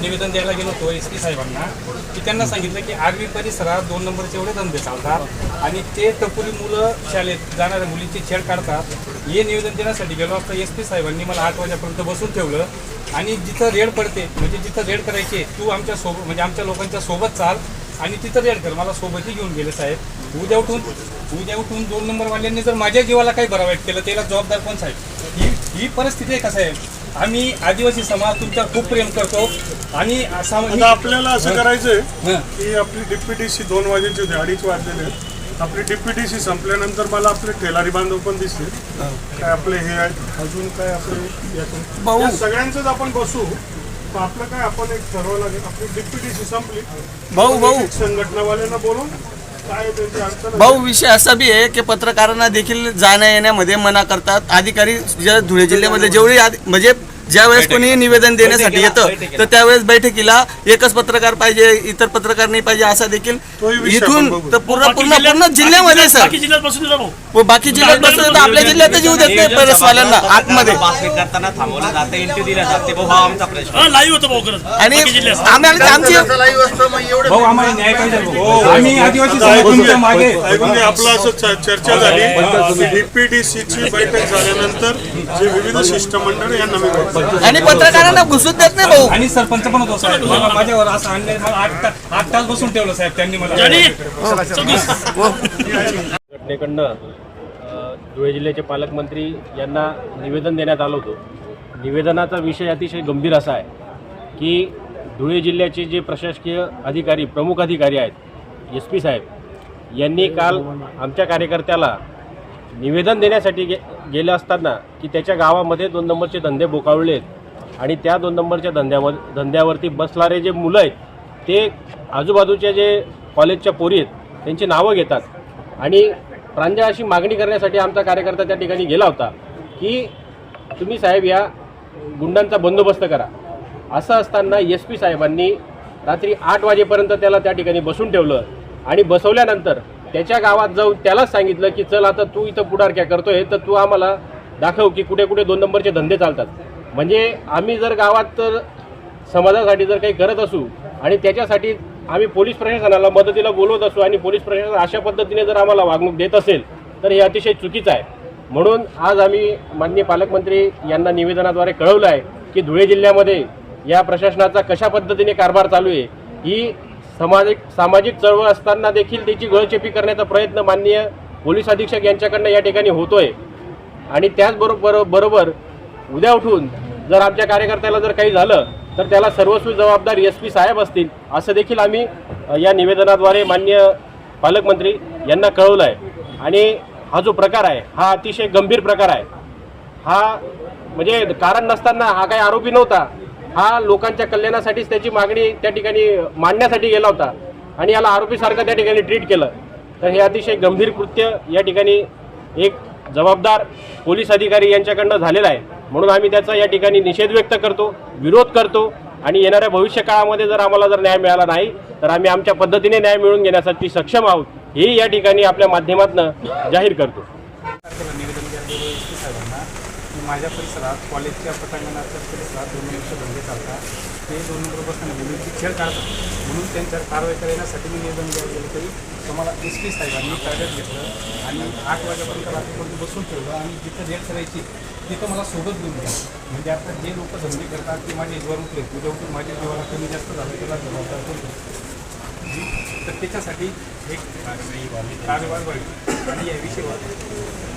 निवेदन द्यायला गेलो होतो एस पी साहेबांना. की त्यांना सांगितलं की आगरी परिसरात दोन नंबरचे एवढे धंदे चालतात आणि ते टपुरी मुलं शाळेत जाणाऱ्या मुलींची छेड काढतात. हे निवेदन देण्यासाठी गेलो असता. एस पी साहेबांनी मला आठ वाजेपर्यंत बसून ठेवलं. आणि जिथं रेड पडते म्हणजे जिथं रेड करायची तू आमच्यासोबत म्हणजे आमच्या लोकांच्या सोबत चाल आणि तिथं रेड कर. मला सोबतही घेऊन गेले साहेब. उद्या उठून उद्या उठून दोन नंबरवाल्यांनी जर माझ्या जीवाला काही बरं वाईट केलं त्याला जबाबदार कोण साहेब? ही ही परिस्थिती आहे का साहेब? आम्ही आदिवासी समाज तुमच्यावर खूप प्रेम करतो. आणि आता आपल्याला असं करायचंय. की आपली डीपीटीसी दोन वाजेची होती अडीच वाजलेले. आपली डीपीटीसी संपल्यानंतर मला आपले ठेलारी बांधव पण दिसले. काय आपले हे आहेत अजून काय आपले या सगळ्यांचंच आपण बसू. आपलं काय आपण एक ठरवावं लागेल. आपली डीपीटीसी संपली. भाऊ भाऊ. संघटनावाल्यांना बोलून भाऊ विषय असा बी आहे की पत्रकारांना देखील जाण्या येण्यामध्ये मना करतात. अधिकारी ज्या धुळे जिल्ह्यामध्ये जेवढी म्हणजे ज्या वेळेस कोणी निवेदन देण्यासाठी येतं तर त्यावेळेस बैठकीला एकच पत्रकार पाहिजे इतर पत्रकार नाही पाहिजे असा देखील इथून. तर पूर्ण पूर्ण पूर्ण जिल्ह्यामध्ये सर. जिल्ह्यात व बाकी जिल्ह्यात बसलं तर आपल्या जिल्ह्यातच येऊ देत नाही परसवाल्यांना आतमध्ये बातमी करताना थांबवलं जातं इंटरव्ह्यू दिला जाते भाऊ हा आमचा प्रश्न हा लाईव्ह होतं भाऊ खरंच आणि जिल्ह्यात भाऊ आम्हाला न्याय पाहिजे. आम्ही आदिवासी समाजाच्या मागे ऐकून घ्या आपलं असं चर्चा झाली डीपीटीसीची बैठक झाल्यानंतर जे विविध शिष्टमंडळ यांना मी. आणि पत्रकारांना घुसून देत नाही भाऊ आणि सरपंच पण होतो साहेब माझ्यावर असं आणले मला आठ आठ तास बसून ठेवलं साहेब त्यांनी मला घटनेकडनं धुळे जिल्ह्याचे पालकमंत्री यांना निवेदन देण्यात आलं होतं. निवेदनाचा विषय अतिशय गंभीर असा आहे की धुळे जिल्ह्याचे जे प्रशासकीय अधिकारी प्रमुख अधिकारी आहेत एस पी साहेब यांनी काल आमच्या कार्यकर्त्याला निवेदन देण्यासाठी गे गेलं असताना की त्याच्या गावामध्ये दोन नंबरचे धंदे बोकावलेत आणि त्या दोन नंबरच्या धंद्यामध्ये धंद्यावरती बसणारे जे मुलं आहेत ते आजूबाजूच्या जे कॉलेजच्या पोरी आहेत त्यांची नावं घेतात. आणि प्रांजळ अशी मागणी करण्यासाठी आमचा कार्यकर्ता त्या ठिकाणी गेला होता की तुम्ही साहेब या गुंडांचा बंदोबस्त करा. असं असताना एस पी साहेबांनी रात्री आठ वाजेपर्यंत त्याला त्या ठिकाणी बसून ठेवलं आणि बसवल्यानंतर त्याच्या गावात जाऊन त्यालाच सांगितलं की चल आता तू इथं पुढारक्या करतोय तर तू आम्हाला दाखव की कुठे कुठे दोन नंबरचे धंदे चालतात. म्हणजे आम्ही जर गावात तर समाजासाठी जर काही करत असू आणि त्याच्यासाठी आम्ही पोलीस प्रशासनाला मदतीला बोलवत असू आणि पोलीस प्रशासन अशा पद्धतीने जर आम्हाला वागणूक देत असेल तर हे अतिशय चुकीचं आहे. म्हणून आज आम्ही माननीय पालकमंत्री यांना निवेदनाद्वारे कळवलं आहे की धुळे जिल्ह्यामध्ये या प्रशासनाचा कशा पद्धतीने कारभार चालू आहे ही सामाजिक सामाजिक चळवळ असताना देखील त्याची गळचेपी करण्याचा प्रयत्न माननीय पोलीस अधीक्षक यांच्याकडनं या ठिकाणी होतोय. आणि त्याचबरोबर बरोबर उद्या उठून जर आमच्या कार्यकर्त्याला जर काही झालं तर त्याला सर्वस्वी जबाबदार एस पी साहेब असतील असं देखील आम्ही या निवेदनाद्वारे मान्य पालकमंत्री यांना कळवलं आहे आणि हा जो प्रकार आहे हा अतिशय गंभीर प्रकार आहे. हा म्हणजे कारण नसताना हा काही आरोपी नव्हता. हा लोकांच्या कल्याणासाठीच त्याची मागणी त्या ठिकाणी मांडण्यासाठी गेला होता. आणि याला आरोपीसारखं त्या ठिकाणी ट्रीट केलं. तर हे अतिशय गंभीर कृत्य या ठिकाणी एक जबाबदार पोलीस अधिकारी यांच्याकडनं झालेला आहे. म्हणून आम्ही त्याचा या ठिकाणी निषेध व्यक्त करतो विरोध करतो आणि येणाऱ्या भविष्य काळामध्ये जर आम्हाला जर न्याय मिळाला नाही तर आम्ही आमच्या पद्धतीने न्याय मिळवून घेण्यासाठी सक्षम आहोत हे या ठिकाणी आपल्या माध्यमातून जाहीर करतो. माझ्या परिसरात कॉलेजच्या पटांगणाच्या परिसरात दोन वर्ष धंदे चालतात ते दोन नंबर बसताना मुलींची खेळ काढतात म्हणून त्यांच्यावर कारवाई करण्यासाठी मी निवेदन द्यायला गेलं तरी तुम्हाला एस पी साहेबांनी ताब्यात घेतलं आणि आठ वाजेपर्यंत रात्रीपर्यंत बसून ठेवलं आणि जिथं रेट करायची तिथं मला सोबत घेऊन द्या म्हणजे आता जे लोक धंदे करतात ते म्हणजे माझ्या जीवावर उठले उद्या उठून माझ्या जीवाला कमी जास्त झालं त्याला जबाबदार कोण जी तर त्याच्यासाठी एक कार्यवाही व्हावी. आणि या विषयावर